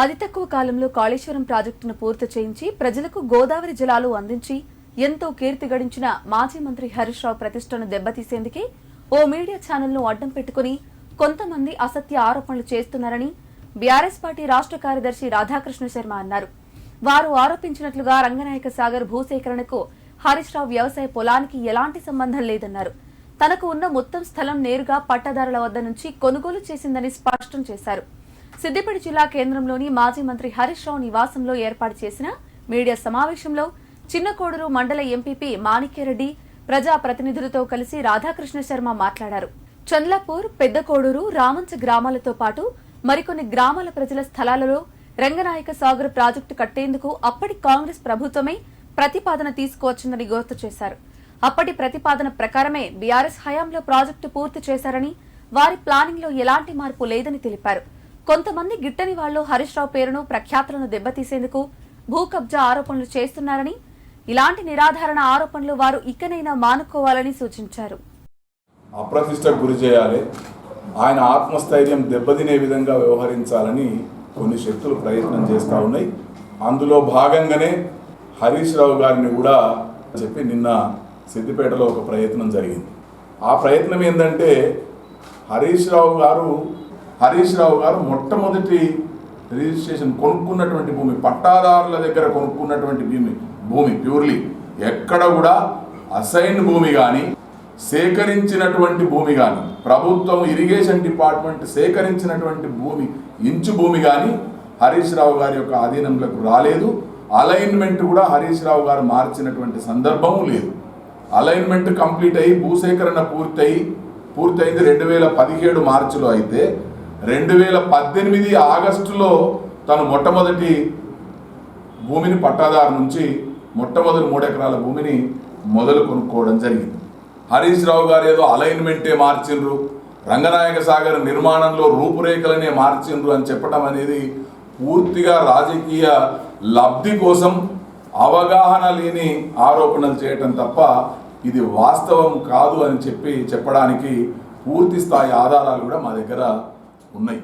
అతి తక్కువ కాలంలో కాళేశ్వరం ప్రాజెక్టును పూర్తి చేయించి ప్రజలకు గోదావరి జలాలు అందించి ఎంతో కీర్తి గడించిన మాజీ మంత్రి హరీష్ రావు ప్రతిష్టను దెబ్బతీసేందుకే ఓ మీడియా ఛానల్ను అడ్డం పెట్టుకుని కొంతమంది అసత్య ఆరోపణలు చేస్తున్నారని బీఆర్ఎస్ పార్టీ రాష్ట్ర కార్యదర్శి రాధాకృష్ణ శర్మ అన్నారు. వారు ఆరోపించినట్లుగా రంగనాయక సాగర్ భూసేకరణకు హరీష్ రావు వ్యవసాయ పొలానికి ఎలాంటి సంబంధం లేదన్నారు. తనకు ఉన్న మొత్తం స్థలం నేరుగా పట్టదారుల వద్ద నుంచి కొనుగోలు చేసిందని స్పష్టం చేశారు. సిద్దిపేట జిల్లా కేంద్రంలోని మాజీ మంత్రి హరీష్ రావు నివాసంలో ఏర్పాటు చేసిన మీడియా సమావేశంలో చిన్నకోడూరు మండల ఎంపీపీ మాణిక్యరెడ్డి ప్రజా ప్రతినిధులతో కలిసి రాధాకృష్ణ శర్మ మాట్లాడారు. చంద్లాపూర్ పెద్దకోడూరు రామంచ గ్రామాలతో పాటు మరికొన్ని గ్రామాల ప్రజల స్థలాలలో రంగనాయక సాగర్ ప్రాజెక్టు కట్టేందుకు అప్పటి కాంగ్రెస్ ప్రభుత్వమే ప్రతిపాదన తీసుకువచ్చిందని గుర్తు చేశారు. అప్పటి ప్రతిపాదన ప్రకారమే బీఆర్ఎస్ హయాంలో ప్రాజెక్టు పూర్తి చేశారని వారి ప్లానింగ్లో ఎలాంటి మార్పు లేదని తెలిపారు. కొంతమంది గిట్టని వాళ్ళు హరీష్ రావు పేరును ప్రఖ్యాతులను దెబ్బతీసేందుకు భూ కబ్జా ఆరోపణలు చేస్తున్నారని ఇలాంటి నిరాధారణ ఆరోపణలు వారు ఇకనైనా మానుకోవాలని సూచించారు. అప్రతిష్ట గురి చేయాలి ఆయన ఆత్మస్థైర్యం దెబ్బతినే విధంగా వ్యవహరించాలని కొన్ని శక్తులు ప్రయత్నం చేస్తూ ఉన్నాయి. అందులో భాగంగానే హరీష్ రావు గారిని కూడా చెప్పి నిన్న సిద్దిపేటలో ఒక ప్రయత్నం జరిగింది. ఆ ప్రయత్నం ఏంటంటే హరీష్ రావు గారు హరీష్ రావు గారు మొట్టమొదటి రిజిస్ట్రేషన్ కొనుక్కున్నటువంటి భూమి పట్టాదారుల దగ్గర కొనుక్కున్నటువంటి భూమి భూమి ప్యూర్లీ ఎక్కడ కూడా అసైన్ భూమి కానీ సేకరించినటువంటి భూమి కానీ ప్రభుత్వం ఇరిగేషన్ డిపార్ట్మెంట్ సేకరించినటువంటి భూమి ఇంచు భూమి కానీ హరీష్ రావు గారి యొక్క ఆధీనంలోకి రాలేదు. అలైన్మెంట్ కూడా హరీష్ రావు గారు మార్చినటువంటి సందర్భం లేదు. అలైన్మెంట్ కంప్లీట్ అయ్యి భూసేకరణ పూర్తయి పూర్తయింది రెండు వేల పదిహేడు మార్చిలో అయితే రెండు వేల పద్దెనిమిది ఆగస్టులో తను మొట్టమొదటి భూమిని పట్టాదారు నుంచి మొట్టమొదటి మూడు ఎకరాల భూమిని మొదలు కొనుక్కోవడం జరిగింది. హరీష్ రావు గారు ఏదో అలైన్మెంటే మార్చిండ్రు రంగనాయక సాగర్ నిర్మాణంలో రూపురేఖలనే మార్చిండ్రు అని చెప్పడం అనేది పూర్తిగా రాజకీయ లబ్ధి కోసం అవగాహన లేని ఆరోపణలు చేయటం తప్ప ఇది వాస్తవం కాదు అని చెప్పి చెప్పడానికి పూర్తి స్థాయి ఆధారాలు కూడా మా దగ్గర ఉన్నాయి